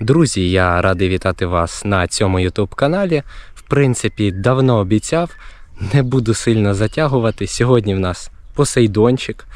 Друзі, я радий вітати вас на цьому YouTube каналі. В принципі, давно обіцяв, не буду сильно затягувати. Сьогодні в нас Посейдончик.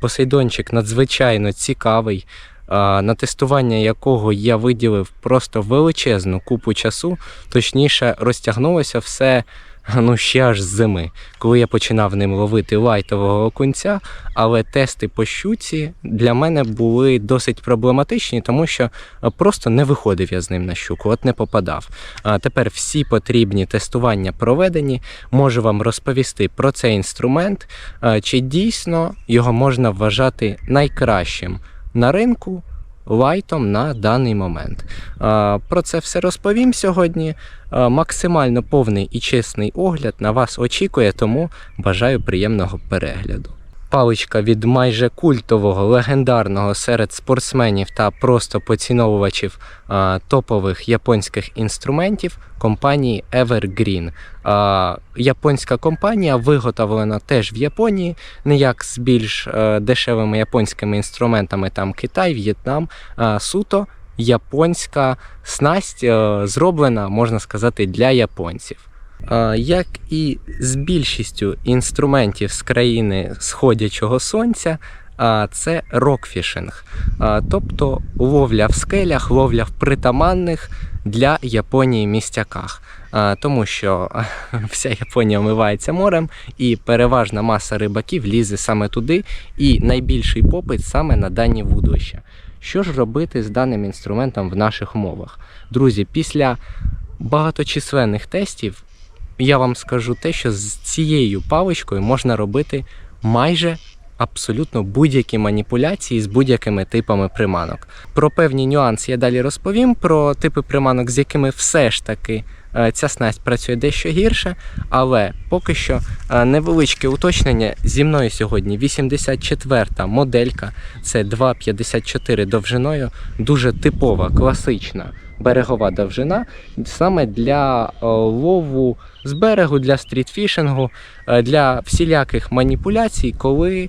Посейдончик надзвичайно цікавий, на тестування якого я виділив просто величезну купу часу. Точніше, розтягнулося все ну, ще аж з зими, коли я починав ним ловити лайтового окунця, але тести по щуці для мене були досить проблематичні, тому що просто не виходив я з ним на щуку, от не попадав. А тепер всі потрібні тестування проведені. Можу вам розповісти про цей інструмент, чи дійсно його можна вважати найкращим на ринку. Лайтом на даний момент. Про це все розповім сьогодні. Максимально повний і чесний огляд на вас очікує, тому бажаю приємного перегляду. Паличка від майже культового, легендарного серед спортсменів та просто поціновувачів а, топових японських інструментів компанії Evergreen. А, японська компанія виготовлена теж в Японії, не як з більш е, дешевими японськими інструментами, там Китай, В'єтнам, а суто японська снасть е, зроблена, можна сказати, для японців. Як і з більшістю інструментів з країни сходячого сонця, це рокфішинг, тобто ловля в скелях, ловля в притаманних для Японії містяках. Тому що вся Японія омивається морем, і переважна маса рибаків лізе саме туди, і найбільший попит саме на дані вудлища. Що ж робити з даним інструментом в наших умовах? Друзі, після багаточисленних тестів я вам скажу те, що з цією паличкою можна робити майже абсолютно будь-які маніпуляції з будь-якими типами приманок. Про певні нюанси я далі розповім, про типи приманок, з якими все ж таки е, ця снасть працює дещо гірше, але поки що е, невеличке уточнення. Зі мною сьогодні 84-та моделька, це 2,54 довжиною, дуже типова, класична берегова довжина, саме для е, лову з берегу, для стрітфішингу, е, для всіляких маніпуляцій, коли е,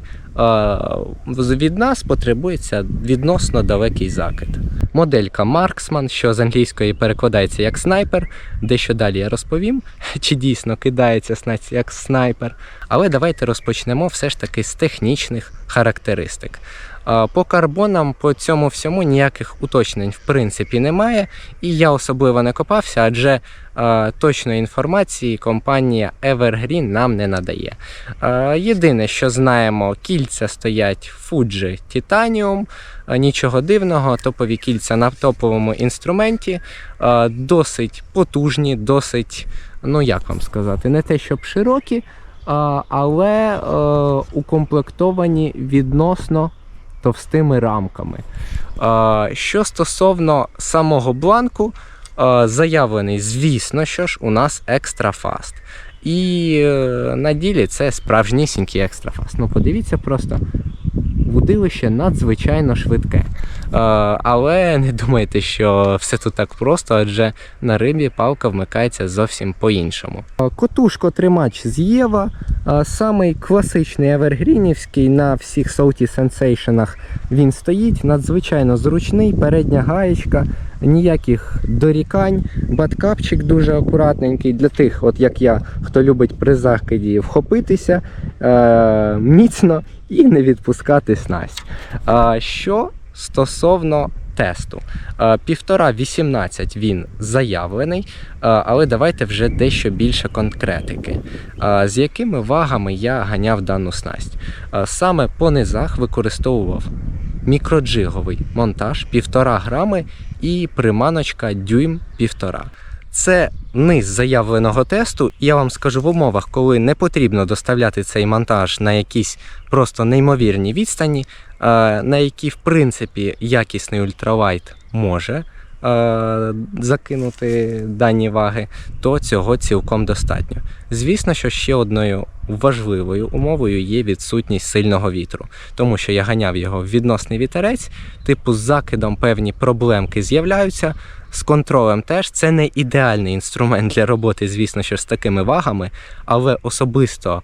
від нас потребується відносно далекий закид. Моделька Marksman, що з англійської перекладається як снайпер. Дещо далі я розповім, чи дійсно кидається як снайпер. Але давайте розпочнемо все ж таки з технічних характеристик. По карбонам, по цьому всьому ніяких уточнень в принципі немає, і я особливо не копався, адже е, точної інформації компанія Evergreen нам не надає. Е, єдине, що знаємо, кільця стоять Fuji Titanium, е, нічого дивного, топові кільця на топовому інструменті, е, досить потужні, досить, ну як вам сказати, не те, щоб широкі, але е, укомплектовані відносно товстими рамками. Що стосовно самого бланку, заявлений, звісно, що ж, у нас екстрафаст. І е, на ділі це справжнісінький екстрафаст. Ну, подивіться просто. Вудилище надзвичайно швидке. Е, але не думайте, що все тут так просто, адже на рибі палка вмикається зовсім по-іншому. Котушко тримач з Єва, е, самий класичний евергрінівський на всіх Salty Sensation він стоїть, надзвичайно зручний, передня гаєчка, ніяких дорікань, баткапчик дуже акуратненький для тих, от як я, хто любить при закиді вхопитися е, міцно і не відпускати снасть. А, що стосовно тесту, півтора 18 він заявлений, але давайте вже дещо більше конкретики. З якими вагами я ганяв дану снасть? Саме по низах використовував мікроджиговий монтаж 1,5 грами і приманочка дюйм 1,5. Це низ заявленого тесту. Я вам скажу в умовах, коли не потрібно доставляти цей монтаж на якісь просто неймовірні відстані, е, на які в принципі якісний ультралайт може е, закинути дані ваги, то цього цілком достатньо. Звісно, що ще одною важливою умовою є відсутність сильного вітру, тому що я ганяв його в відносний вітерець, типу з закидом певні проблемки з'являються. З контролем теж це не ідеальний інструмент для роботи, звісно, що з такими вагами, але особисто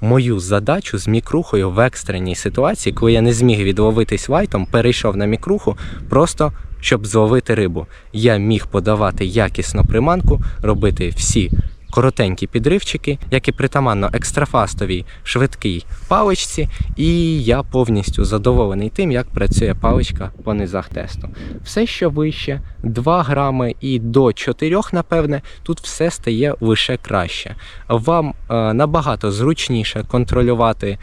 мою задачу з мікрухою в екстреній ситуації, коли я не зміг відловитись лайтом, перейшов на мікруху, просто щоб зловити рибу. Я міг подавати якісну приманку, робити всі коротенькі підривчики, як і притаманно екстрафастовій швидкій паличці, і я повністю задоволений тим, як працює паличка по низах тесту. Все, що вище, 2 грами і до 4, напевне, тут все стає лише краще. Вам е, набагато зручніше контролювати е,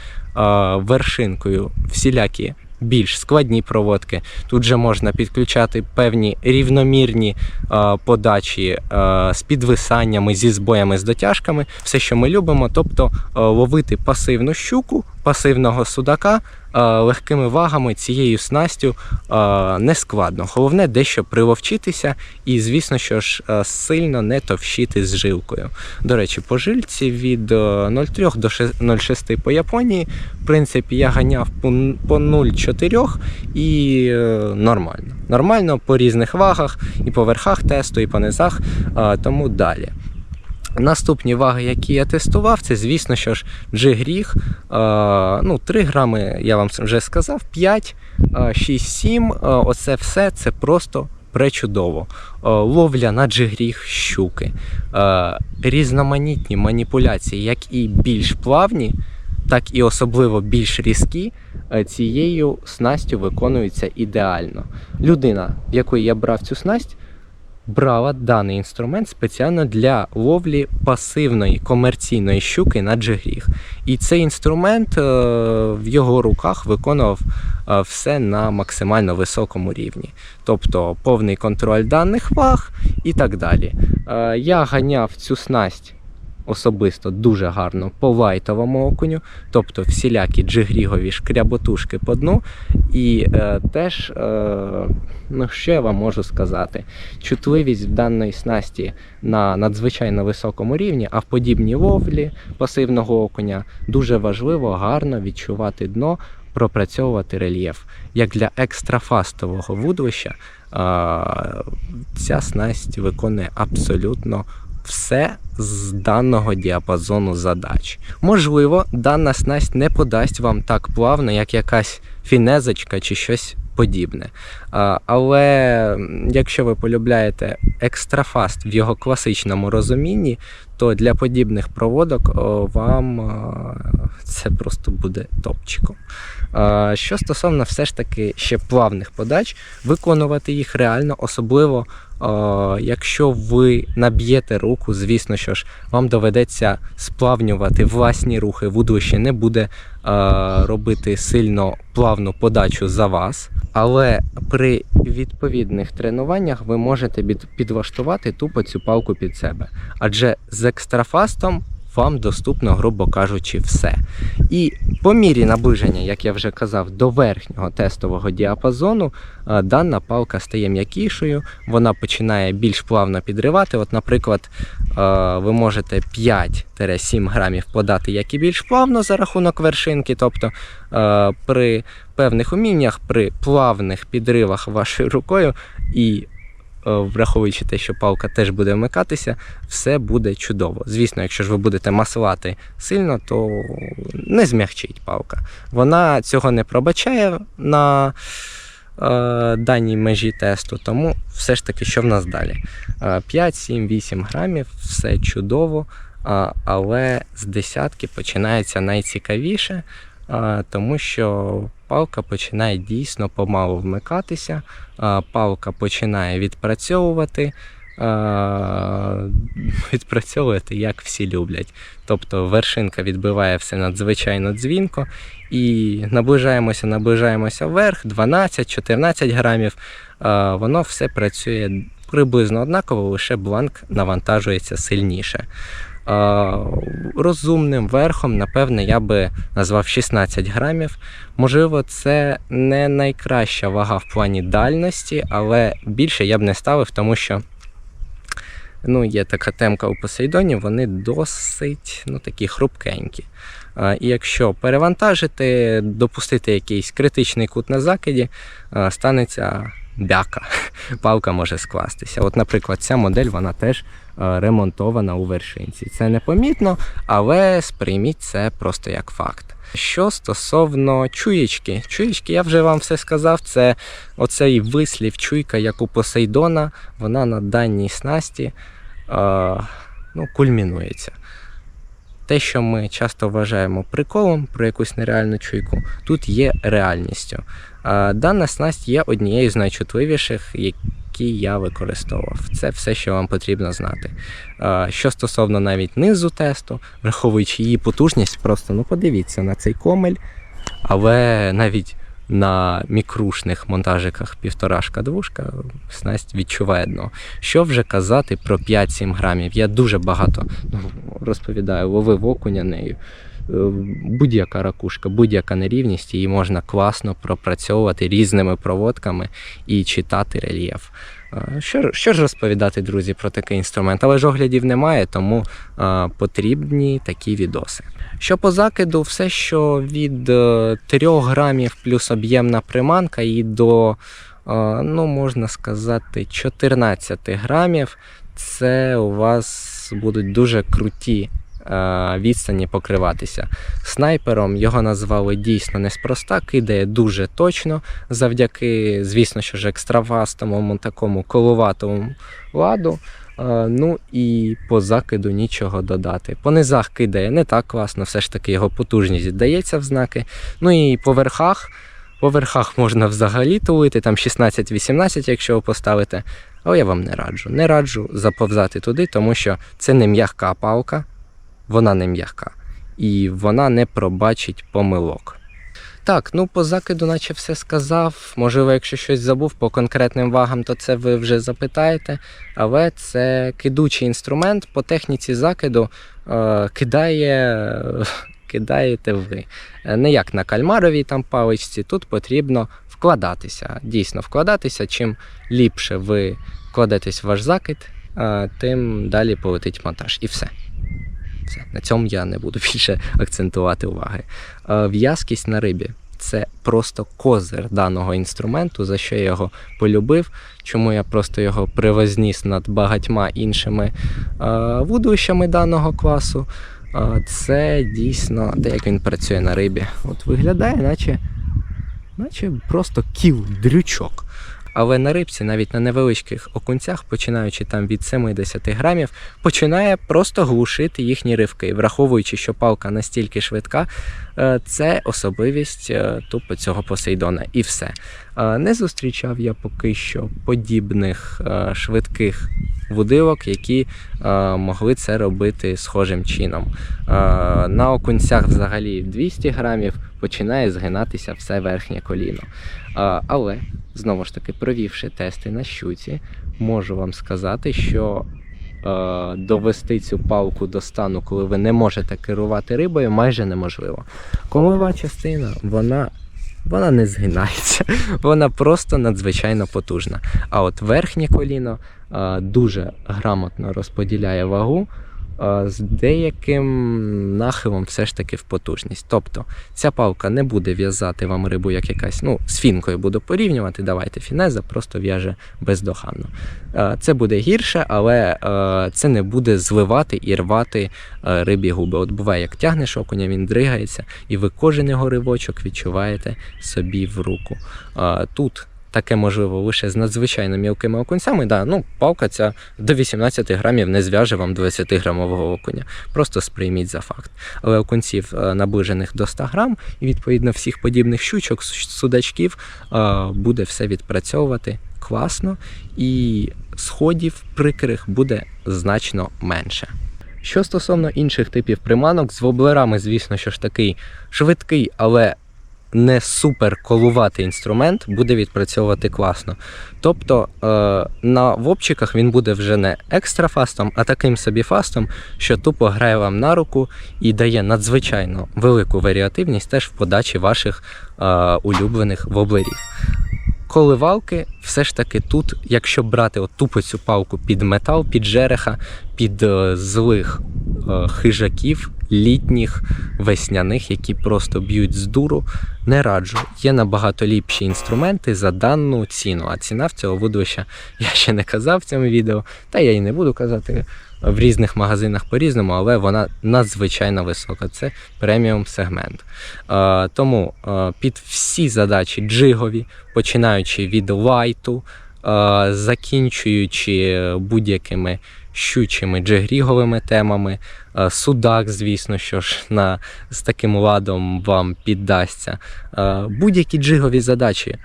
вершинкою всілякі більш складні проводки. Тут же можна підключати певні рівномірні е, подачі е, з підвисаннями, зі збоями, з дотяжками, все, що ми любимо, тобто е, ловити пасивну щуку, пасивного судака. е, Легкими вагами цією снастю е, не складно. Головне дещо приловчитися і, звісно, що ж е, сильно не товщити з жилкою. До речі, по жильці від е, 0,3 до 0,6 по Японії, в принципі, я ганяв по 0,4 і нормально. Нормально по різних вагах, і по верхах тесту, і по низах, тому далі. Наступні ваги, які я тестував, це, звісно, що ж. Е, ну, 3 грами, я вам вже сказав, 5, е, 6, 7. Е, оце все це просто пречудово. Ловля на джигріг щуки, різноманітні маніпуляції, як і більш плавні, так і особливо більш різкі, цією снастю виконуються ідеально. Людина, в якої я брав цю снасть, брала даний інструмент спеціально для ловлі пасивної комерційної щуки на джигріг. І цей інструмент е, в його руках виконував е, все на максимально високому рівні, тобто повний контроль даних ваг і так далі. Е, Я ганяв цю снасть. Особисто дуже гарно по лайтовому окуню, тобто всілякі джигрігові шкряботушки по дну. І е, теж, е, ну що я вам можу сказати, чутливість в даної снасті на надзвичайно високому рівні, а в подібній ловлі пасивного окуня дуже важливо гарно відчувати дно, пропрацьовувати рельєф. Як для екстрафастового вудлища, е, ця снасть виконує абсолютно все з даного діапазону задач. Можливо, дана снасть не подасть вам так плавно, як якась фінезочка чи щось подібне. А, Але якщо ви полюбляєте екстрафаст в його класичному розумінні, то для подібних проводок о, вам а, це просто буде топчиком. А, Що стосовно все ж таки ще плавних подач, виконувати їх реально, особливо Якщо ви наб'єте руку, звісно, що ж вам доведеться сплавнювати власні рухи, вудлище не буде робити сильно плавну подачу за вас. Але при відповідних тренуваннях ви можете підлаштувати тупо цю палку під себе. Адже з екстрафастом вам доступно, грубо кажучи, все. І по мірі наближення, як я вже казав, до верхнього тестового діапазону, е, дана палка стає м'якішою, вона починає більш плавно підривати. От, наприклад, е, ви можете 5-7 грамів подати як і більш плавно за рахунок вершинки, тобто е, при певних уміннях, при плавних підривах вашою рукою і враховуючи те, що палка теж буде вмикатися, все буде чудово. Звісно, якщо ж ви будете маслати сильно, то не змягчить палка. Вона цього не пробачає на е, даній межі тесту, тому все ж таки, що в нас далі? Е, 5, 7, 8 грамів, все чудово, але з десятки починається найцікавіше, тому що палка починає дійсно помалу вмикатися, палка починає відпрацьовувати. Відпрацьовувати як всі люблять. Тобто вершинка відбиває все надзвичайно дзвінко, і наближаємося, наближаємося вверх, 12-14 грамів. Воно все працює приблизно однаково, лише бланк навантажується сильніше. Розумним верхом, напевне, я би назвав 16 грамів. Можливо, це не найкраща вага в плані дальності, але більше я б не ставив, тому що ну, є така темка у Посейдоні, вони досить ну, такі хрупкенькі. І якщо перевантажити, допустити якийсь критичний кут на закиді, станеться бяка. Палка може скластися. От, наприклад, ця модель вона теж е, ремонтована у вершинці. Це непомітно, але сприйміть це просто як факт. Що стосовно чуєчки, чуєчки, я вже вам все сказав. Це оцей вислів чуйка, як у Посейдона, вона на даній снасті е, ну, кульмінується. Те, що ми часто вважаємо приколом про якусь нереальну чуйку, тут є реальністю. Дана снасть є однією з найчутливіших, які я використовував. Це все, що вам потрібно знати. Що стосовно навіть низу тесту, враховуючи її потужність, просто ну подивіться на цей комель, але навіть на мікрушних монтажиках півторашка двушка снасть відчуває дно. Що вже казати про 5-7 грамів? Я дуже багато ну, розповідаю, ловив окуня нею. Е, Будь-яка ракушка, будь-яка нерівність, її можна класно пропрацьовувати різними проводками і читати рельєф. Е, Що, що ж розповідати, друзі, про такий інструмент? Але ж оглядів немає, тому е, потрібні такі відоси. Що по закиду, все, що від е, 3 грамів плюс об'ємна приманка і до, е, ну, можна сказати, 14 грамів, це у вас будуть дуже круті е, відстані покриватися. Снайпером його назвали дійсно неспроста, кидає дуже точно, завдяки, звісно, що ж екстравастому такому коловатому ладу. Е, Ну і по закиду нічого додати. По низах кидає не так класно, все ж таки його потужність дається в знаки. Ну і по верхах. По верхах можна взагалі тулити, там 16-18, якщо ви поставите. Але я вам не раджу. Не раджу заповзати туди, тому що це не м'яка палка, вона не м'яка. І вона не пробачить помилок. Так, ну по закиду, наче все сказав. Можливо, якщо щось забув по конкретним вагам, то це ви вже запитаєте. Але це кидучий інструмент по техніці закиду е, кидає, кидаєте ви. Е, Не як на кальмаровій там паличці, тут потрібно вкладатися. Дійсно, вкладатися. Чим ліпше ви вкладетесь в ваш закид, е, тим далі полетить монтаж. І все. Все. На цьому я не буду більше акцентувати уваги. Е, В'язкість на рибі це просто козир даного інструменту, за що я його полюбив, чому я просто його привозніс над багатьма іншими е, вудовищами даного класу. Е, Це дійсно те, як він працює на рибі. От виглядає, наче, наче просто кіл, дрючок. Але на рибці, навіть на невеличких окунцях, починаючи там від 70 грамів, починає просто глушити їхні ривки. Враховуючи, що палка настільки швидка, е, це особливість е, тупо цього Посейдона. І все. Е, Не зустрічав я поки що подібних швидких вудилок, які могли це робити схожим чином. На окунцях взагалі 200 грамів починає згинатися все верхнє коліно. Але знову ж таки, провівши тести на щуці, можу вам сказати, що е, довести цю палку до стану, коли ви не можете керувати рибою, майже неможливо. Комова частина, вона. Вона не згинається, вона просто надзвичайно потужна. А от верхнє коліно е, дуже грамотно розподіляє вагу з деяким нахилом все ж таки в потужність. Тобто ця палка не буде в'язати вам рибу як якась, ну, з фінкою буду порівнювати, давайте фінеза, просто в'яже бездоганно. Це буде гірше, але це не буде зливати і рвати рибі губи. От буває, як тягнеш окуня, він дригається, і ви кожен його ривочок відчуваєте собі в руку. Тут таке можливо лише з надзвичайно мілкими окунцями. Да, ну, палка ця до 18 грамів не зв'яже вам 20-грамового окуня. Просто сприйміть за факт. Але окунців е, наближених до 100 грам і відповідно всіх подібних щучок, судачків е, буде все відпрацьовувати класно, і сходів прикрих буде значно менше. Що стосовно інших типів приманок, з воблерами, звісно, що ж такий швидкий, але не супер колуватий інструмент буде відпрацьовувати класно. Тобто е, на вопчиках він буде вже не екстра фастом, а таким собі фастом, що тупо грає вам на руку і дає надзвичайно велику варіативність теж в подачі ваших е, улюблених воблерів. Коливалки, все ж таки тут, якщо брати тупо цю палку під метал, під жереха, під е, злих е, хижаків, літніх, весняних, які просто б'ють з дуру. Не раджу. Є набагато ліпші інструменти за дану ціну. А ціна в цього вудовища я ще не казав в цьому відео, та я і не буду казати в різних магазинах по-різному, але вона надзвичайно висока. Це преміум сегмент. Е, тому е, під всі задачі джигові, починаючи від лайту, е, закінчуючи будь-якими щучими джигріговими темами, судак, звісно, що ж на, з таким ладом вам піддасться. Будь-які джигові задачі.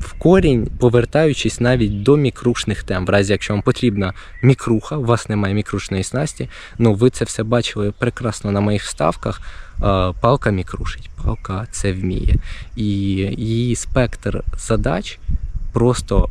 В- корінь, повертаючись навіть до мікрушних тем, в разі якщо вам потрібна мікруха, у вас немає мікрушної снасті, ну ви це все бачили прекрасно на моїх вставках. Е, Палка мікрушить, палка це вміє. І її спектр задач просто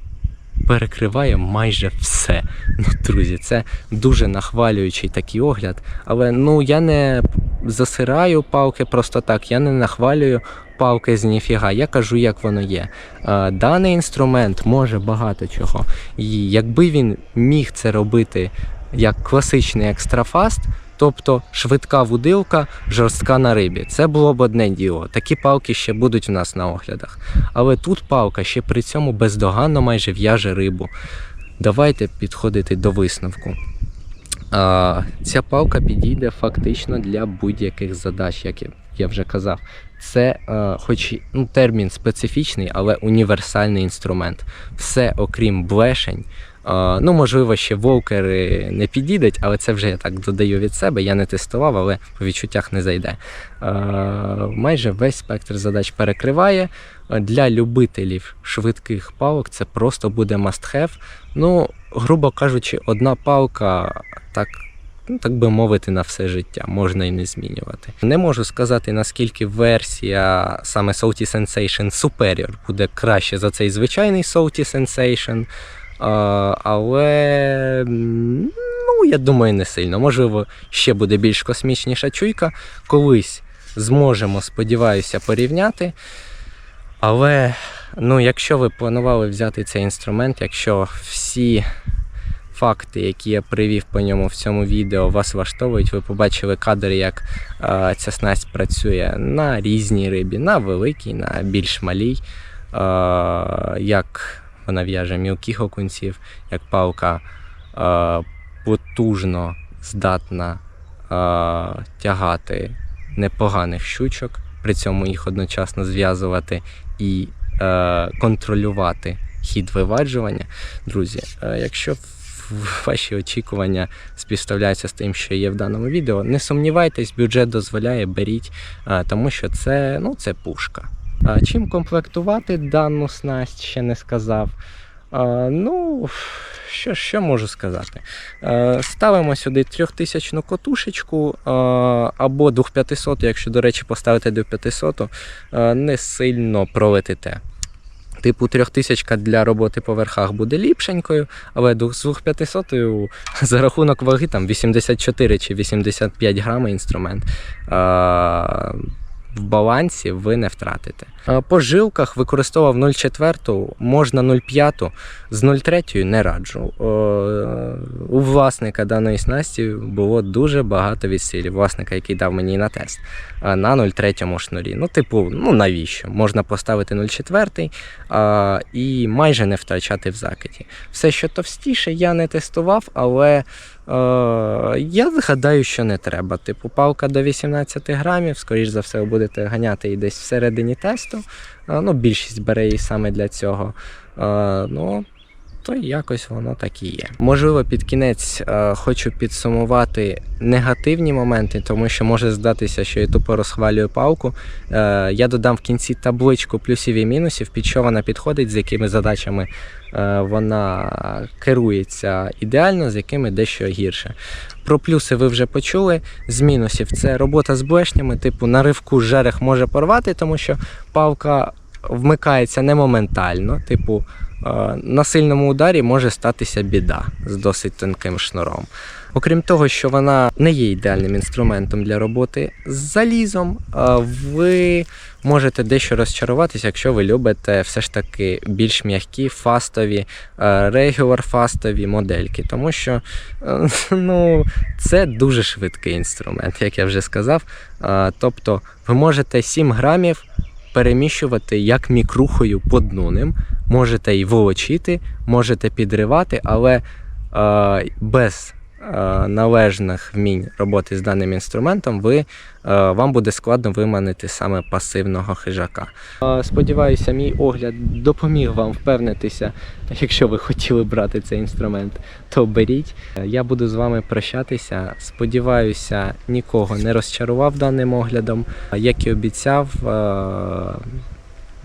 перекриває майже все. Ну, друзі, це дуже нахвалюючий такий огляд. Але ну я не засираю палки просто так, я не нахвалюю палки з ніфіга. Я кажу, як воно є. Е, Даний інструмент може багато чого. І якби він міг це робити як класичний екстрафаст, тобто швидка вудилка, жорстка на рибі, це було б одне діло. Такі палки ще будуть у нас на оглядах. Але тут палка ще при цьому бездоганно майже в'яже рибу. Давайте підходити до висновку. А, ця палка підійде фактично для будь-яких задач, як я вже казав. Це, е, хоч ну, термін специфічний, але універсальний інструмент. Все окрім блешень. Е, ну, можливо, ще волкери не підійдуть, але це вже я так додаю від себе. Я не тестував, але по відчуттях не зайде. Е, майже весь спектр задач перекриває. Для любителів швидких палок це просто буде must have. Ну, грубо кажучи, одна палка так. Ну, так би мовити, на все життя можна і не змінювати. Не можу сказати, наскільки версія саме Salty Sensation Superior буде краще за цей звичайний Salty Sensation. Але ну, я думаю, не сильно. Можливо, ще буде більш космічніша чуйка. Колись зможемо, сподіваюся, порівняти. Але ну, якщо ви планували взяти цей інструмент, якщо всі факти, які я привів по ньому в цьому відео, вас влаштовують, ви побачили кадри, як е, ця снасть працює на різній рибі, на великій, на більш малій, е, як вона в'яже мілких окунців, як палка е, потужно здатна е, тягати непоганих щучок, при цьому їх одночасно зв'язувати і е, контролювати хід виваджування. Друзі, е, якщо ваші очікування співставляються з тим, що є в даному відео, не сумнівайтесь, бюджет дозволяє, беріть, тому що це, ну, це пушка. Чим комплектувати дану снасть, ще не сказав. Ну, що, що можу сказати? Ставимо сюди 3000 котушечку або 2500, якщо, до речі, поставити 2500, е, не сильно пролетите. Типу 3000 для роботи по верхах буде ліпшенькою, але з 2500 за рахунок ваги там 84 чи 85 грами інструмент. А, в балансі ви не втратите. По жилках використовував 0,4, можна 0,5, з 0,3 не раджу. У власника даної снасті було дуже багато відсилів. Власника, який дав мені на тест на 0,3 шнурі. Ну, типу, ну навіщо? Можна поставити 0,4 і майже не втрачати в закиді. Все, що товстіше, я не тестував, але е, я гадаю, що не треба. Типу, палка до 18 грамів, скоріш за все, ви будете ганяти її десь всередині тесту. Е, ну, більшість бере її саме для цього. Е, ну, то якось воно так і є. Можливо, під кінець е, хочу підсумувати негативні моменти, тому що може здатися, що я тупо розхвалюю палку. Е, я додам в кінці табличку плюсів і мінусів, під що вона підходить, з якими задачами е, вона керується ідеально, з якими дещо гірше. Про плюси ви вже почули. З мінусів це робота з блешнями, типу на ривку жерех може порвати, тому що палка вмикається не моментально, типу. е, На сильному ударі може статися біда з досить тонким шнуром. Окрім того, що вона не є ідеальним інструментом для роботи з залізом, е, ви можете дещо розчаруватися, якщо ви любите все ж таки більш м'які, фастові, регулар фастові модельки, тому що е, ну, це дуже швидкий інструмент, як я вже сказав. Тобто ви можете 7 грамів переміщувати як мікрухою по дну ним, можете і волочити, можете підривати, але е, без належних вмінь роботи з даним інструментом, ви, е, вам буде складно виманити саме пасивного хижака. Е, Сподіваюся, мій огляд допоміг вам впевнитися, якщо ви хотіли брати цей інструмент, то беріть. Е, Я буду з вами прощатися. Сподіваюся, нікого не розчарував даним оглядом. Е, Як і обіцяв, е,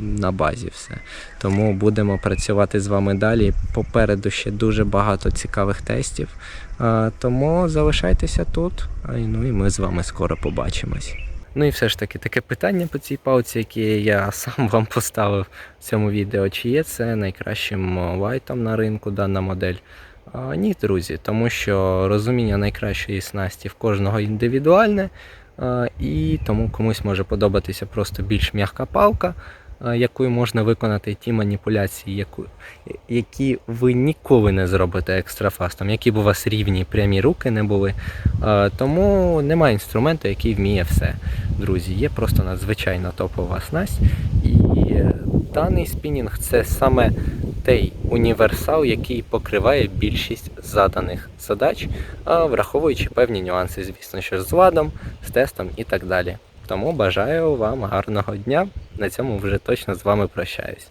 на базі все. Тому будемо працювати з вами далі. Попереду ще дуже багато цікавих тестів. Тому залишайтеся тут. Ну і ми з вами скоро побачимось. Ну і все ж таки таке питання по цій палці, яке я сам вам поставив в цьому відео. Чи є це найкращим лайтом на ринку дана модель? А, ні, друзі, тому що розуміння найкращої снасті в кожного індивідуальне, а, і тому комусь може подобатися просто більш м'яка палка, якою можна виконати ті маніпуляції, які ви ніколи не зробите екстрафастом, які б у вас рівні прямі руки не були. Тому немає інструменту, який вміє все. Друзі, є просто надзвичайно топова снасть. І е, даний спінінг це саме той універсал, який покриває більшість заданих задач, враховуючи певні нюанси, звісно, що з ладом, з тестом і так далі. Тому бажаю вам гарного дня. На цьому вже точно з вами прощаюсь.